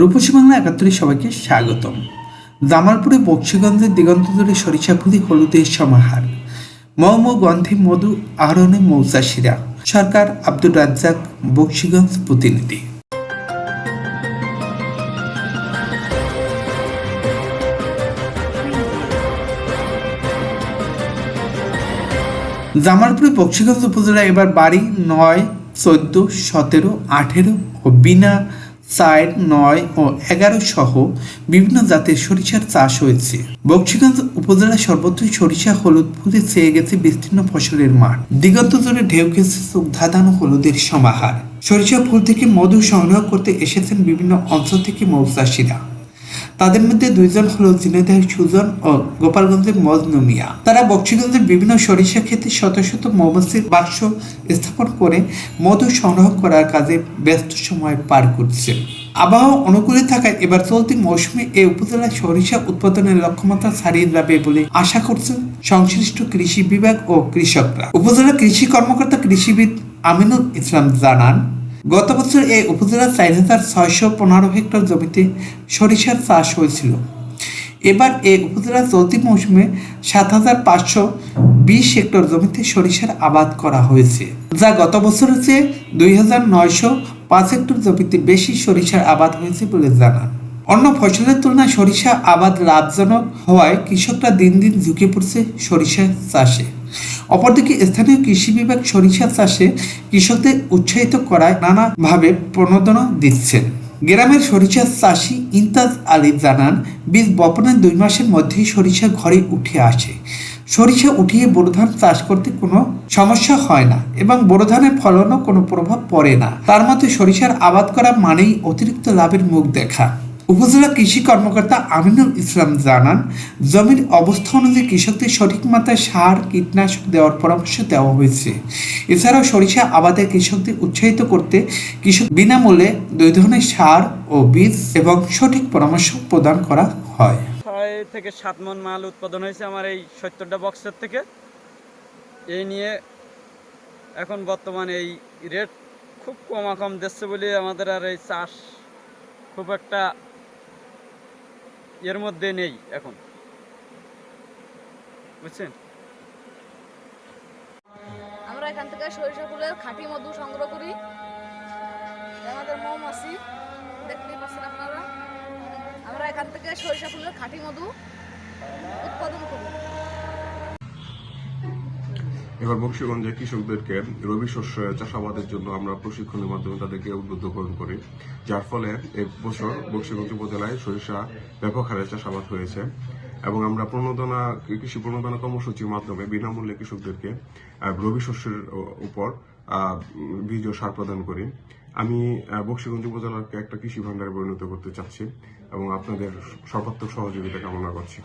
রূপসী বাংলা একাত্তরে সবাইকে স্বাগতম। জামালপুরে বক্সিগঞ্জের দিগন্তজুড়ে সরিষাফুলি হলুদের সমাহার। মৌ মৌ গন্ধে মধু আহরণে মৌচাষিরা সরকার আব্দুর রাজ্জাক, বক্সিগঞ্জ প্রতিনিধি। জামালপুরে বক্সিগঞ্জ উপজেলা এবার বাড়ি নয়, চোদ্দ, সতেরো, আঠেরো ও বিনা চার, নয় ও এগারো সহ বিভিন্ন জাতের সরিষার চাষ হয়েছে। বক্সিগঞ্জ উপজেলা সর্বত্রই সরিষা, হলুদ ফুলে চেয়ে গেছে বিস্তীর্ণ ফসলের মাঠ। দিগন্ত জুড়ে ঢেউ গেছে চোখ ধাঁধানো হলুদের সমাহার। সরিষা ফুল থেকে মধু সংগ্রহ করতে এসেছেন বিভিন্ন অঞ্চল থেকে মৌচাষীরা। তাদের মধ্যে দুইজন হলো ঝিনাইদহের সুজন ও গোপালগঞ্জের মজনু মিয়া তারা বক্সিগঞ্জের বিভিন্ন সরিষা ক্ষেত্রে শত শত মৌমাছির বাক্স স্থাপন করে মধু সংগ্রহ করার কাজে ব্যস্ত সময় পার করছে। আবহাওয়া অনুকূলে থাকায় এবার চলতি মৌসুমে এই উপজেলায় সরিষা উৎপাদনের লক্ষ্যমাত্রা ছাড়িয়ে যাবে বলে আশা করছেন সংশ্লিষ্ট কৃষি বিভাগ ও কৃষকরা। উপজেলা কৃষি কর্মকর্তা কৃষিবিদ আমিনুল ইসলাম জানান গত বছর এই উপজেলার চার হাজার ছয়শো পনেরো হেক্টর জমিতে সরিষার চাষ হয়েছিল। এবার এই উপজেলার চলতি মৌসুমে সাত হাজার পাঁচশো বিশ হেক্টর জমিতে সরিষার আবাদ করা হয়েছে, যা গত বছরের চেয়ে দুই হাজার নয়শো পাঁচ হেক্টর জমিতে বেশি সরিষার আবাদ হয়েছে বলে জানান। অন্য ফসলের তুলনায় সরিষা আবাদ লাভজনক হওয়ায় কৃষকরা দিন দিন ঝুঁকে পড়ছে সরিষা চাষে। অপরদিকে স্থানীয় কৃষি বিভাগ সরিষা চাষে কৃষকদের উৎসাহিত করায় নানাভাবে প্রণোদনা দিচ্ছেন। গ্রামের সরিষা চাষি ইন্তাজ আলী জানান, বীজ বপনের দুই মাসের মধ্যেই সরিষা ঘরে উঠে আসে। সরিষা উঠিয়ে বোরো ধান চাষ করতে কোনো সমস্যা হয় না এবং বোরো ধানের ফলনও কোনো প্রভাব পড়ে না। তার মধ্যে সরিষার আবাদ করা মানেই অতিরিক্ত লাভের মুখ দেখা। উপজেলা কৃষি কর্মকর্তা আমিনুল ইসলাম জানান, জমির অবস্থা অনুযায়ী কৃষকদের সঠিক মাত্রায় সার, কীটনাশক দেওয়ার পরামর্শ দেওয়া হয়েছে। এছাড়াও সরিষা আবাদে কৃষকদের উৎসাহিত করতে কৃষক বিনামূল্যে দুই ধরনের সার ও বীজ এবং সঠিক পরামর্শ প্রদান করা হয়। ছয় থেকে সাত মন মাল উৎপাদন হয়েছে আমার এই সত্তরটা বক্সের থেকে। এই নিয়ে এখন বর্তমানে এই রেট খুব কমাকম দিচ্ছে বলে আমাদের আর এই চাষ খুব একটা এর মধ্যে নেই এখন। বুঝছেন? আমরা এখান থেকে সরিষা ফুলের খাঁটি মধু সংগ্রহ করি। আমাদের মৌমাছি, দেখতেই পাচ্ছেন আপনারা। আমরা এখান থেকে সরিষা ফুলের খাঁটি মধু উৎপাদন করি। এবার বক্সিগঞ্জে কৃষকদেরকে রবি শস্য চাষাবাদের জন্য আমরা প্রশিক্ষণের মাধ্যমে তাদেরকে উদ্বুদ্ধকরণ করি, যার ফলে এই বছর বক্সিগঞ্জ উপজেলায় সরিষা ব্যাপক হারে চাষাবাদ হয়েছে এবং আমরা প্রণোদনা, কৃষি প্রণোদনা কর্মসূচির মাধ্যমে বিনামূল্যে কৃষকদেরকে রবি শস্যের উপর বীজ ও সার প্রদান করি। আমি বক্সিগঞ্জ উপজেলাকে একটা কৃষি ভাণ্ডারে পরিণত করতে চাচ্ছি এবং আপনাদের সর্বাত্মক সহযোগিতা কামনা করছি।